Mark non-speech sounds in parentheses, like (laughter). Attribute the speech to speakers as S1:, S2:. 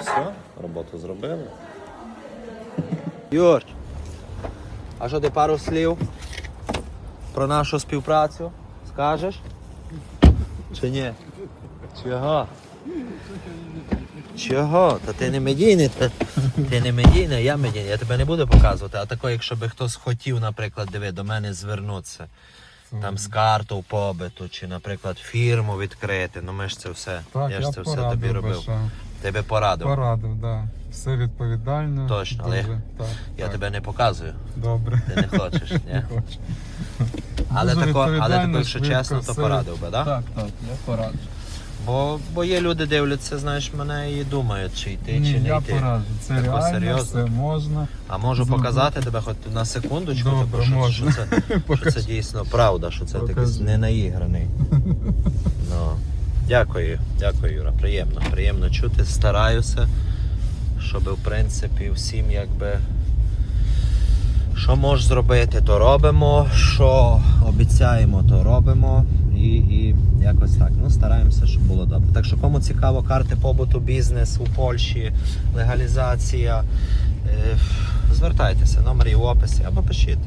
S1: все, роботу зробили.
S2: Юр, а що ти пару слів про нашу співпрацю скажеш? Чи ні? Чого? Чого? Та ти не медійний, та, ти не медійний, я медійний. Я тебе не буду показувати. А тако, якщо би хтось хотів, наприклад, диви, до мене звернутися. Там з карту побиту, чи, наприклад, фірму відкрити. Ну ми ж це все.
S3: Так,
S2: я ж це все тобі
S3: би
S2: робив.
S3: ще.
S2: Тебе порадив.
S3: Порадив, да. Все відповідально.
S2: Точно, але
S3: дуже, так,
S2: Я
S3: так.
S2: тебе не показую.
S3: Добре.
S2: Ти не хочеш, (laughs) ні?
S3: Не хочу.
S2: Але тако, але тако, якщо чесно, то
S3: все.
S2: порадив би, так?
S3: Так, так, я пораджу.
S2: Бо, бо є люди дивляться, знаєш, мене і думають, чи йти,
S3: Ні,
S2: чи не
S3: я
S2: йти.
S3: пораджу. Це
S2: Тако
S3: реально,
S2: серйозно?
S3: все можна.
S2: А можу
S3: Зробити.
S2: показати тебе хоч на секундочку,
S3: Добре,
S2: типу, що,
S3: можна.
S2: що, це, що це дійсно правда, що це такий
S3: Покажи.
S2: не наіграний. Дякую, дякую, Юра. Приємно, приємно чути. Стараюся, щоб в принципі всім якби. Що можеш зробити, то робимо. Що обіцяємо, то робимо. І, і якось так. Ну, стараємося, щоб було добре. Так що кому цікаво карти побуту, бізнес у Польщі, легалізація. е, Звертайтеся, номер є в описі або пишіть.